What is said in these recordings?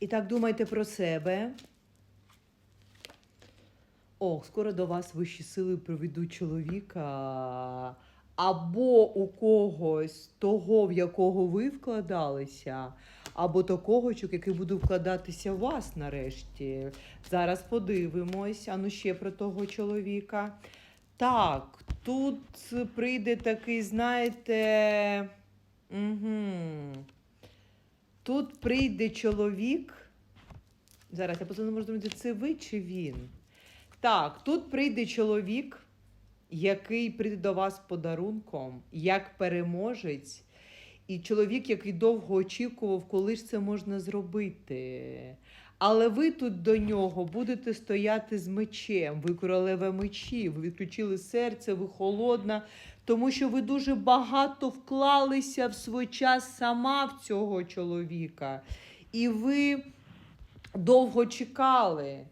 І так думайте про себе. О, скоро до вас вищі сили приведуть чоловіка. Або у когось того, в якого ви вкладалися, або такого, який буде вкладатися в вас нарешті. Зараз подивимось, а ну ще про того чоловіка. Так, тут прийде такий, знаєте. Угу. Тут прийде чоловік. Зараз я просто не можу думати, це ви чи він. Так, тут прийде чоловік, який прийде до вас подарунком, як переможець, і чоловік, який довго очікував, коли ж це можна зробити. Але ви тут до нього будете стояти з мечем, ви королева мечів, ви відключили серце, ви холодна, тому що ви дуже багато вклалися в свій час сама в цього чоловіка. І ви довго чекали.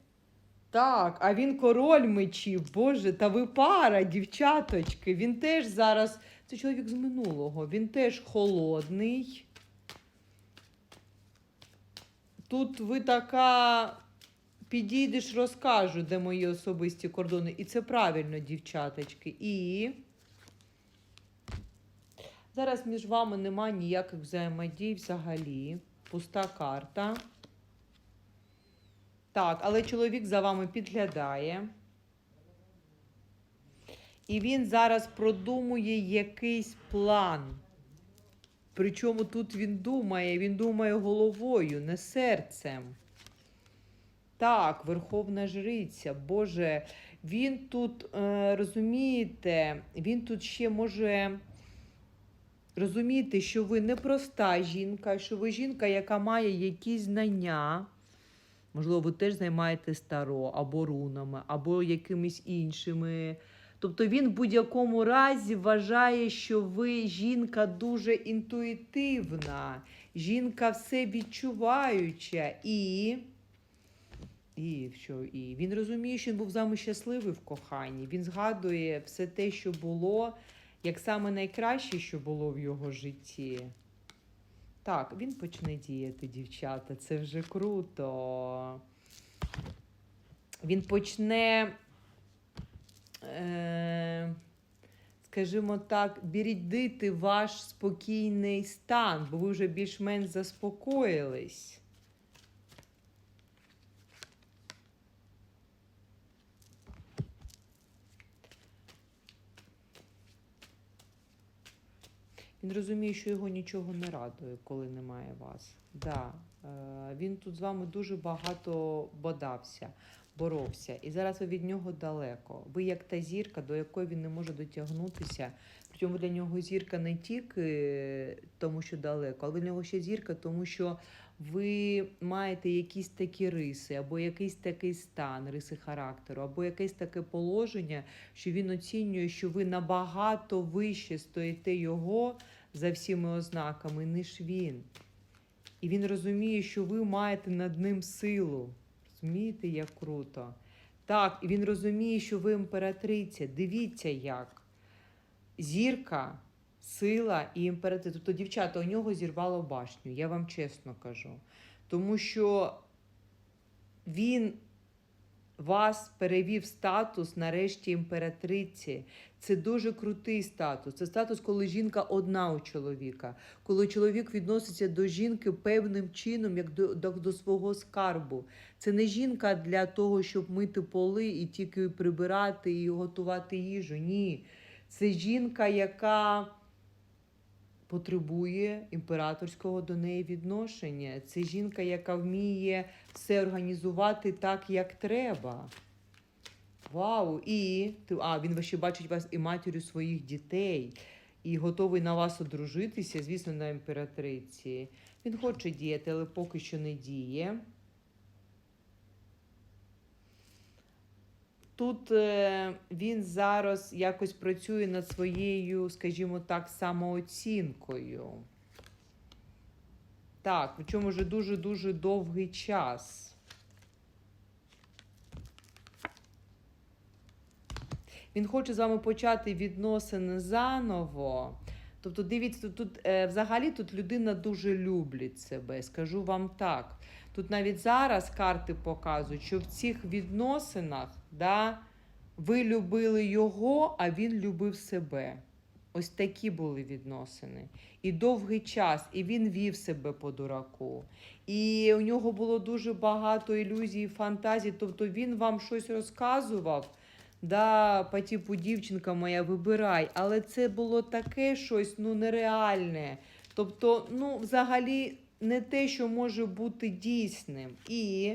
Так, а він король мечів, Боже, та ви пара, дівчаточки. Він теж зараз. Це чоловік з минулого, він теж холодний. Тут ви така підійдеш, розкажу, де мої особисті кордони. І це правильно, дівчаточки. І зараз між вами немає ніяких взаємодій взагалі. Пуста карта. Так, але чоловік за вами підглядає. І він зараз продумує якийсь план. Причому тут він думає, він думає головою, не серцем. Так, Верховна Жриця, Боже, він тут, е, розумієте, він тут ще може розуміти, що ви не проста жінка, що ви жінка, яка має якісь знання. Можливо, ви теж займаєтесь таро, або рунами, або якимись іншими. Тобто він в будь-якому разі вважає, що ви жінка дуже інтуїтивна, жінка все відчуваюча і. І що? І він розуміє, що він був з вами щасливий в коханні. Він згадує все те, що було, як саме найкраще, що було в його житті. Так, він почне діяти, дівчата. Це вже круто. Він почне, е, скажімо так, бірідити ваш спокійний стан, бо ви вже більш-менш заспокоїлись. Він розуміє, що його нічого не радує, коли немає вас. Да, е, він тут з вами дуже багато бодався, боровся, і зараз ви від нього далеко. Ви як та зірка, до якої він не може дотягнутися. Причому для нього зірка не тільки тому, що далеко, але для нього ще зірка, тому що ви маєте якісь такі риси, або якийсь такий стан, риси характеру, або якесь таке положення, що він оцінює, що ви набагато вище стоїте його за всіми ознаками, ніж він. І він розуміє, що ви маєте над ним силу. Розумієте, як круто? Так, і він розуміє, що ви імператриця. Дивіться, як. Зірка, сила і імператриця. Тобто, дівчата, у нього зірвало башню, я вам чесно кажу. Тому що він вас перевів статус нарешті імператриці. Це дуже крутий статус. Це статус, коли жінка одна у чоловіка, коли чоловік відноситься до жінки певним чином, як до, до, до свого скарбу. Це не жінка для того, щоб мити поли і тільки прибирати і готувати їжу. Ні. Це жінка, яка потребує імператорського до неї відношення. Це жінка, яка вміє все організувати так, як треба. Вау! І а, він ще бачить вас і матір'ю своїх дітей, і готовий на вас одружитися, звісно, на імператриці. Він хоче діяти, але поки що не діє. Тут е, він зараз якось працює над своєю, скажімо так, самооцінкою. Так, причому вже дуже-дуже довгий час. Він хоче з вами почати відносини заново. Тобто, дивіться, тут, е, взагалі тут людина дуже любить себе. Скажу вам так. Тут навіть зараз карти показують, що в цих відносинах да, ви любили його, а він любив себе. Ось такі були відносини. І довгий час, і він вів себе по дураку. І у нього було дуже багато ілюзій, фантазій. Тобто він вам щось розказував. Да, по типу дівчинка моя, вибирай. Але це було таке щось ну, нереальне. Тобто, ну, взагалі, не те, що може бути дійсним. І,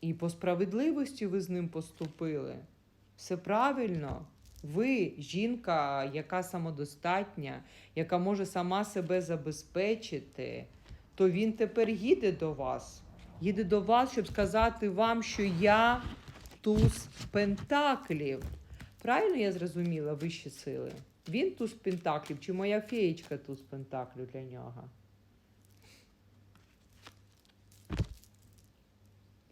і по справедливості ви з ним поступили. Все правильно. Ви жінка, яка самодостатня, яка може сама себе забезпечити, то він тепер їде до вас. Їде до вас, щоб сказати вам, що я туз пентаклів. Правильно я зрозуміла вищі сили? Він туз пентаклів, чи моя феєчка туз пентаклів для нього?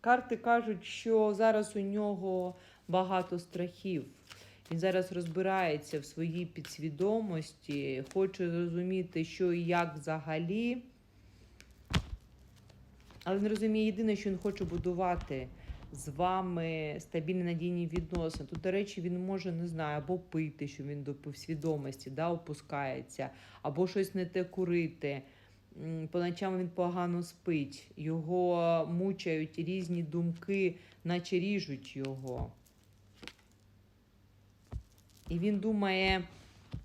Карти кажуть, що зараз у нього багато страхів. Він зараз розбирається в своїй підсвідомості, хоче зрозуміти, що і як взагалі. Але не розуміє єдине, що він хоче будувати з вами стабільні надійні відносини. Тут, до речі, він може, не знаю, або пити, що він до свідомості да, опускається, або щось не те курити. По ночам він погано спить, його мучають різні думки, наче ріжуть його. І він думає,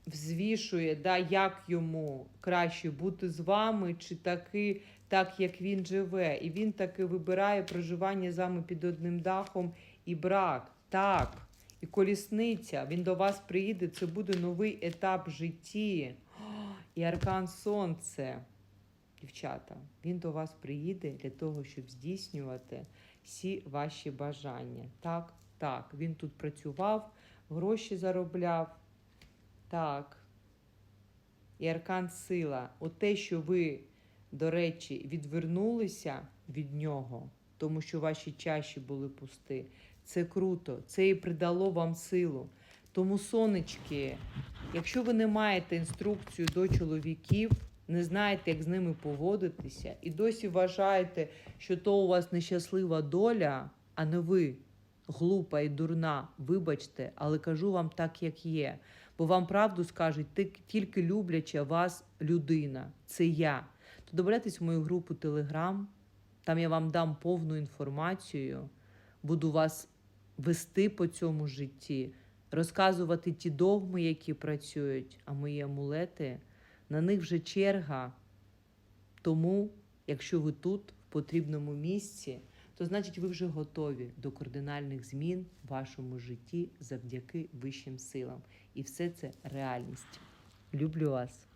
взвішує, да, як йому краще бути з вами, чи таки, так, як він живе. І він таки вибирає проживання з вами під одним дахом і брак. Так. І колісниця, він до вас приїде, це буде новий етап в житті. І аркан сонце. Дівчата, він до вас приїде для того, щоб здійснювати всі ваші бажання. Так, так, він тут працював, гроші заробляв. Так. І аркан сила. От те, що ви, до речі, відвернулися від нього, тому що ваші чаші були пусті. Це круто, це і придало вам силу. Тому, сонечки, якщо ви не маєте інструкцію до чоловіків, не знаєте, як з ними поводитися, і досі вважаєте, що то у вас нещаслива доля, а не ви глупа і дурна, вибачте, але кажу вам так, як є. Бо вам правду скажуть ти- тільки любляча вас людина. Це я. То доберетесь в мою групу Телеграм, там я вам дам повну інформацію, буду вас вести по цьому житті, розказувати ті догми, які працюють, а мої амулети, на них вже черга. Тому, якщо ви тут, в потрібному місці, то значить ви вже готові до кардинальних змін в вашому житті завдяки вищим силам. І все це реальність. Люблю вас.